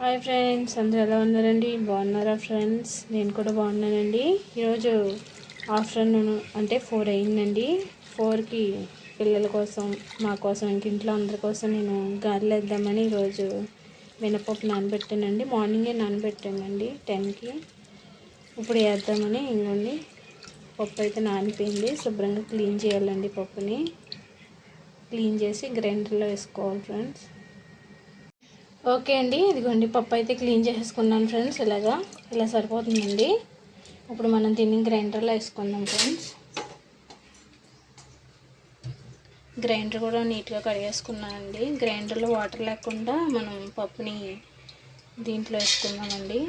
Hi friends అందరూ ఎలా ఉన్నారండి? బాగున్నారా ఫ్రెండ్స్? నేను కూడా బాగున్నానండి. ఈరోజు ఆఫ్టర్నూన్ అంటే ఫోర్ అయిందండి. ఫోర్కి పిల్లల కోసం మా కోసం ఇంట్లో అందరి కోసం నేను గారెలు వేద్దామని ఈరోజు మినపప్పు నానబెట్టానండి. మార్నింగే నానబెట్టానండి టెన్కి. ఇప్పుడు వేద్దామని ఇంకోండి పప్పు అయితే నానిపోయింది. శుభ్రంగా క్లీన్ చేయాలండి పప్పుని. క్లీన్ చేసి గ్రైండర్లో వేసుకోవాలి ఫ్రెండ్స్. ఓకే అండి ఇదిగోండి పప్పు అయితే క్లీన్ చేసేసుకున్నాను ఫ్రెండ్స్ ఇలాగా ఇలా సరిపోతుందండి. ఇప్పుడు మనం దీన్ని గ్రైండర్లో వేసుకుందాం ఫ్రెండ్స్. గ్రైండర్ కూడా నీట్గా కడిగేసుకున్నానండి. గ్రైండర్లో వాటర్ లేకుండా మనం పప్పుని దీంట్లో వేసుకుందామండి.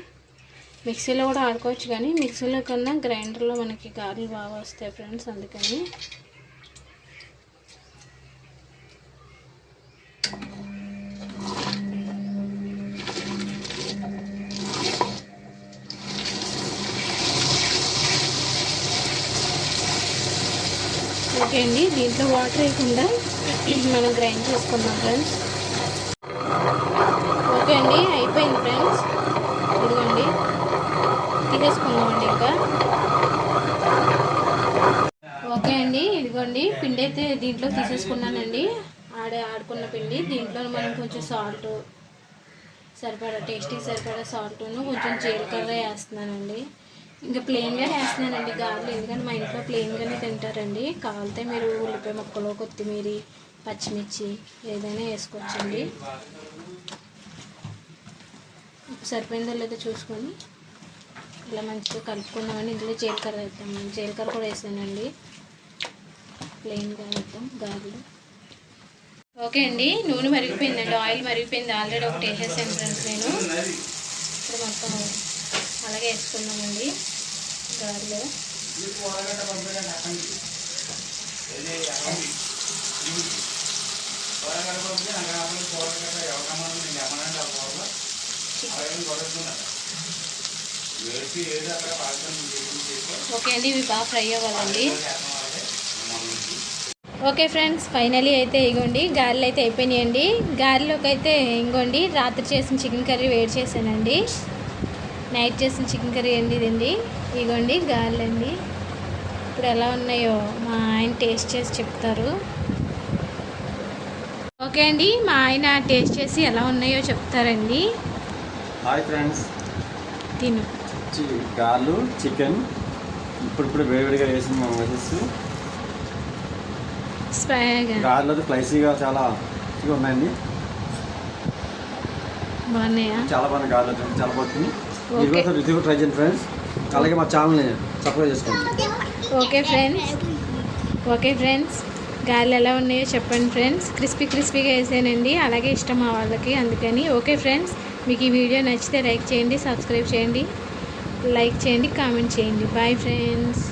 మిక్సీలో కూడా ఆడుకోవచ్చు కానీ మిక్సీలో కన్నా గ్రైండర్లో మనకి గారెలు బాగా వస్తాయి ఫ్రెండ్స్ అందుకని ఓకే అండి. దీంట్లో వాటర్ వేయకుండా మనం గ్రైండ్ చేసుకుందాం ఫ్రెండ్స్. ఓకే అండి అయిపోయింది ఫ్రెండ్స్. ఇదిగోండి. తీసేసుకుందామండి ఇంకా. ఓకే అండి ఇదిగోండి. పిండి అయితే దీంట్లో తీసేసుకున్నానండి. ఆడే ఆడుకున్న పిండి. దీంట్లో మనం కొంచెం సాల్ట్ సరిపడా టేస్టీ సరిపడా సాల్ట్ను కొంచెం జీలకర్ర వేస్తున్నానండి. ఇంకా ప్లెయిన్గా వేస్తున్నానండి గారెలు ఎందుకంటే మా ఇంట్లో ప్లెయిన్గానే తింటారండి. కావాలితే మీరు ఉల్లిపాయ ముక్కలు కొత్తిమీర పచ్చిమిర్చి ఏదైనా వేసుకోవచ్చండి. సరిపోయిందో లేదో చూసుకొని ఇలా మంచిగా కలుపుకున్నామని ఇందులో జీలకర్ర వేద్దాం జీలకర్ర కూడా వేసానండి. ప్లెయిన్గా వేద్దాం గారెలు. ఓకే అండి నూనె మరిగిపోయిందండి ఆయిల్ మరిగిపోయింది. ఆల్రెడీ ఒకటి వేసేసాను ఫ్రెండ్స్ నేను. ఇప్పుడు మొత్తం అలాగే వేసుకున్నామండి గారెలు. ఓకే. అండి ఇవి బాగా ఫ్రై అవ్వాలండి. ఓకే ఫ్రెండ్స్ ఫైనలీ అయితే ఇగోండి గారెలు అయితే అయిపోయినాయండి. గారెలోకి అయితే ఇంకోండి రాత్రి చేసిన చికెన్ కర్రీ వేడి చేశానండి. నైట్ చేసిన చికెన్ కర్రీ అండి ఇదండి ఇగోండి అండి ఇప్పుడు ఎలా ఉన్నాయో మా ఆయన టేస్ట్ చేసి చెప్తారు. ఓకే అండి మా ఆయన టేస్ట్ చేసి ఎలా ఉన్నాయో చెప్తారండి. Hi friends. తిను. గార్లు చికెన్. ఇప్పుడు ఇప్పుడు వేడివేడిగా వేసిన మా గార్లు అయితే స్పైసీగా చాలా ఉన్నాయండి. బాగున్నాయా? చాలా బాగున్నాయి గార్లు చాలా బాగుంది ఓకే. మీరు కూడా ట్రై చేయండి ఫ్రెండ్స్ అలాగే మా ఛానల్ని సబ్స్క్రైబ్ చేసుకోండి ఓకే ఫ్రెండ్స్ ఓకే ఫ్రెండ్స్ గాలి ఎలా ఉన్నాయో చెప్పండి ఫ్రెండ్స్ క్రిస్పీ క్రిస్పీగా వేసానండి. అలాగే ఇష్టం మా వాళ్ళకి అందుకని. ఓకే ఫ్రెండ్స్ మీకు ఈ వీడియో నచ్చితే లైక్ చేయండి సబ్స్క్రైబ్ చేయండి. లైక్ చేయండి కామెంట్ చేయండి. Bye friends